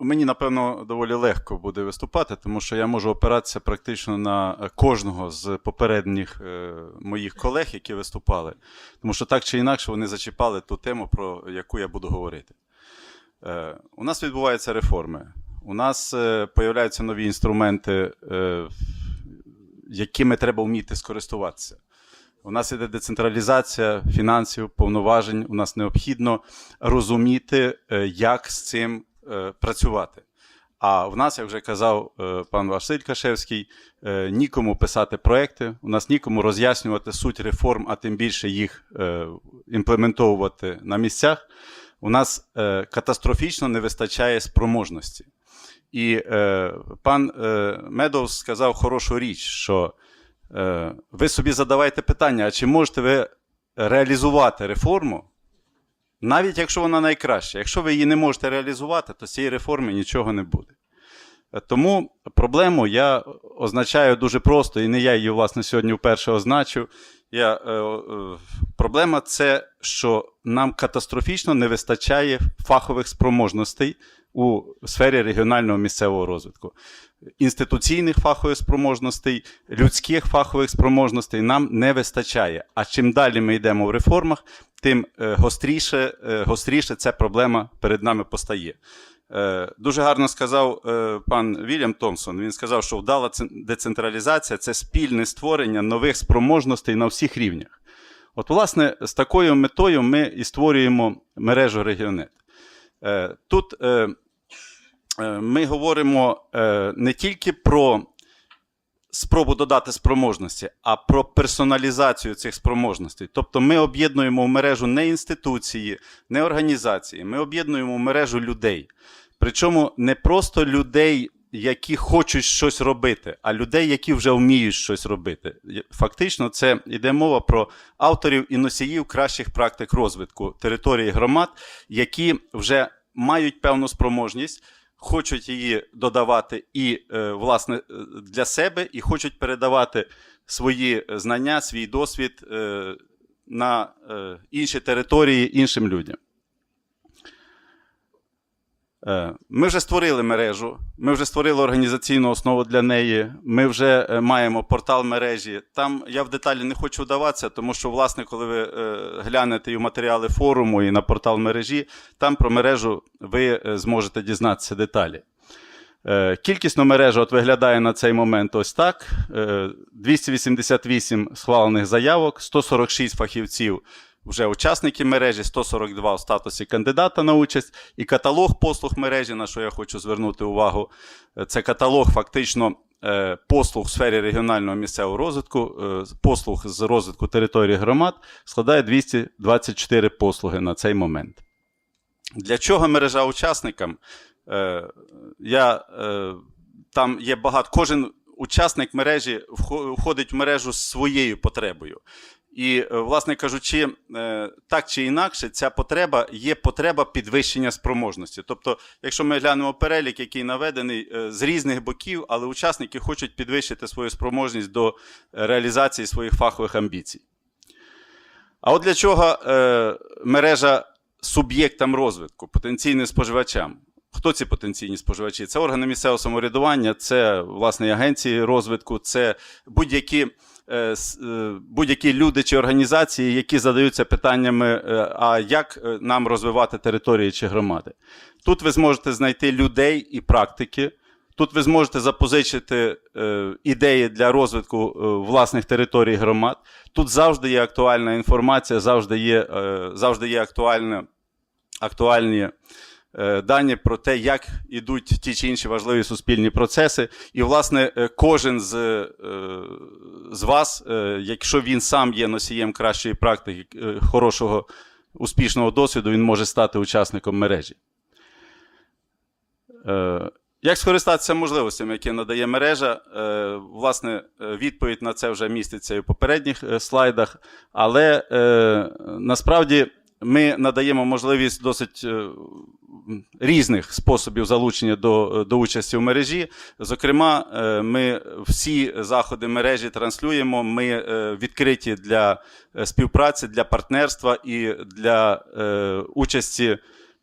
мені напевно доволі легко буде виступати, тому що я можу опиратися практично на е, кожного з попередніх е, моїх колег, які виступали. Тому що так чи інакше вони зачіпали ту тему, про яку я буду говорити. Е, у нас відбуваються реформи. У нас появляються нові інструменти, якими треба вміти скористуватися. У нас іде децентралізація фінансів, повноважень. У нас необхідно розуміти, як з цим працювати. А в нас, як вже казав е, пан Василь Кашевський, е, нікому писати проекти, у нас нікому роз'яснювати суть реформ, а тим більше їх е, імплементовувати на місцях. У нас е, катастрофічно не вистачає спроможності. І е, пан е, Медовс сказав хорошу річ, що е, ви собі задавайте питання, а чи можете ви реалізувати реформу, навіть якщо вона найкраща. Якщо ви її не можете реалізувати, то цієї реформи нічого не буде. Е, Тому проблему я означаю дуже просто, і не я її, власне, сьогодні вперше означу. Я, е, е, проблема це, що нам катастрофічно не вистачає фахових спроможностей у сфері регіонального місцевого розвитку. Інституційних фахових спроможностей, людських фахових спроможностей нам не вистачає. А чим далі ми йдемо в реформах, тим е, гостріше, е, гостріше ця проблема перед нами постає. Е, Дуже гарно сказав пан Вільям Томсон. Він сказав, що вдала децентралізація це спільне створення нових спроможностей на всіх рівнях. От, власне, з такою метою ми і створюємо мережу регіонет. Тут ми говоримо не тільки про спробу додати спроможності, а про персоналізацію цих спроможностей. Тобто ми об'єднуємо в мережу не інституції, не організації, ми об'єднуємо в мережу людей. Причому не просто людей, які хочуть щось робити, а людей, які вже вміють щось робити. Фактично, це йде мова про авторів і носіїв кращих практик розвитку території громад, які вже мають певну спроможність, хочуть її додавати і е, власне е, для себе, і хочуть передавати свої знання, свій досвід е, на е, інші території іншим людям. Е, Ми вже створили мережу, ми вже створили організаційну основу для неї. Ми вже е, маємо портал мережі. Там я в деталі не хочу вдаватися, тому що, власне, коли ви е, глянете і матеріали форуму, і на портал мережі, там про мережу ви зможете дізнатися деталі. Кількісно мережа от виглядає на цей момент ось так: Е, 288 схвалених заявок, 146 фахівців вже учасники мережі, 142 в статусі кандидата на участь, і каталог послуг мережі, на що я хочу звернути увагу. е, Це каталог фактично е, послуг в сфері регіонального місцевого розвитку, е, послуг з розвитку території громад складає 224 послуги на цей момент. Для чого мережа учасникам? Я, там є багато, кожен учасник мережі входить в мережу з своєю потребою. І, е, власне кажучи, е, так чи інакше, ця потреба є потреба підвищення спроможності. Тобто, якщо ми глянемо перелік, який наведений е, з різних боків, але учасники хочуть підвищити свою спроможність до реалізації своїх фахових амбіцій. А от для чого мережа суб'єктам розвитку, потенційним споживачам? Хто ці потенційні споживачі? Це органи місцевого самоврядування, це власне агенції розвитку, це будь-які, будь-які люди чи організації, які задаються питаннями, е, а як е, нам розвивати території чи громади. Тут ви зможете знайти людей і практики. Тут ви зможете запозичити е, ідеї для розвитку е, власних територій громад. Тут завжди є актуальна інформація, завжди є, е, завжди є актуальна, актуальні е, дані про те, як ідуть ті чи інші важливі суспільні процеси. І, власне, е, кожен з, е, з вас, е, якщо він сам є носієм кращої практики, е, хорошого, успішного досвіду, він може стати учасником мережі. Е, Як скористатися можливостями, які надає мережа? Е, Власне, е, відповідь на це вже міститься і в попередніх е, слайдах, але е, насправді ми надаємо можливість досить е, різних способів залучення до, до участі в мережі. Зокрема, е, ми всі заходи мережі транслюємо. Ми е, відкриті для співпраці, для партнерства і для участі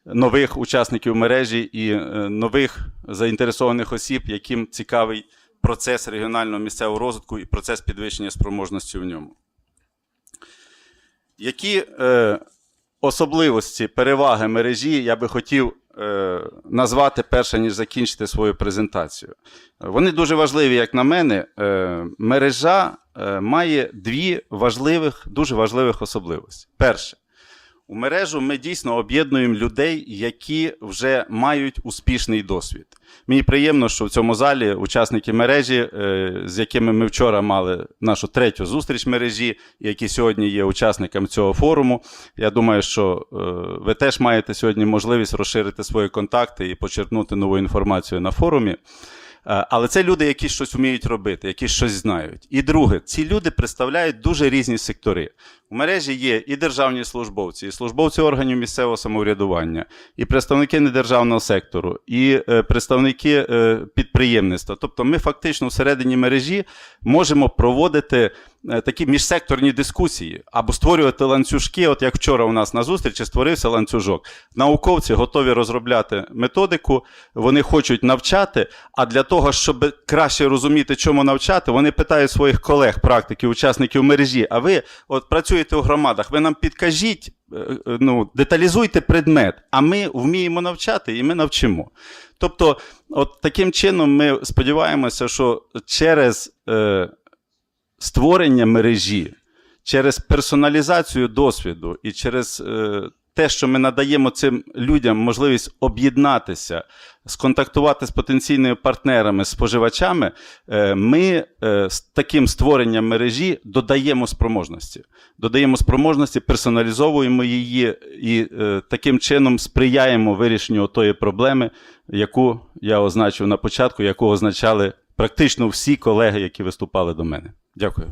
нових учасників мережі і нових заінтересованих осіб, яким цікавий процес регіонального місцевого розвитку і процес підвищення спроможності в ньому. Які особливості, переваги мережі я би хотів е, назвати перше, ніж закінчити свою презентацію. Вони дуже важливі, як на мене. Е, мережа е, має дві важливих, дуже важливих особливості. Перше, у мережу ми дійсно об'єднуємо людей, які вже мають успішний досвід. Мені приємно, що в цьому залі учасники мережі, е, з якими ми вчора мали нашу третю зустріч мережі, які сьогодні є учасниками цього форуму. Я думаю, що е, ви теж маєте сьогодні можливість розширити свої контакти і почерпнути нову інформацію на форумі. Е, Але це люди, які щось вміють робити, які щось знають. І друге, ці люди представляють дуже різні сектори. У мережі є і державні службовці, і службовці органів місцевого самоврядування, і представники недержавного сектору, і е, представники е, підприємництва. Тобто ми фактично всередині мережі можемо проводити такі міжсекторні дискусії або створювати ланцюжки. От як вчора у нас на зустрічі створився ланцюжок. Науковці готові розробляти методику, вони хочуть навчати. А для того, щоб краще розуміти, чому навчати, вони питають своїх колег, практиків, учасників мережі. А ви от працюєте у громадах, ви нам підкажіть, е, е, ну, деталізуйте предмет, а ми вміємо навчати і ми навчимо. Тобто, от таким чином ми сподіваємося, що через е, створення мережі, через персоналізацію досвіду і через е, те, що ми надаємо цим людям можливість об'єднатися, сконтактувати з потенційними партнерами, споживачами, е, ми е, з таким створенням мережі додаємо спроможності. Додаємо спроможності, персоналізовуємо її і таким чином сприяємо вирішенню тої проблеми, яку я означив на початку, яку означали практично всі колеги, які виступали до мене. Дякую.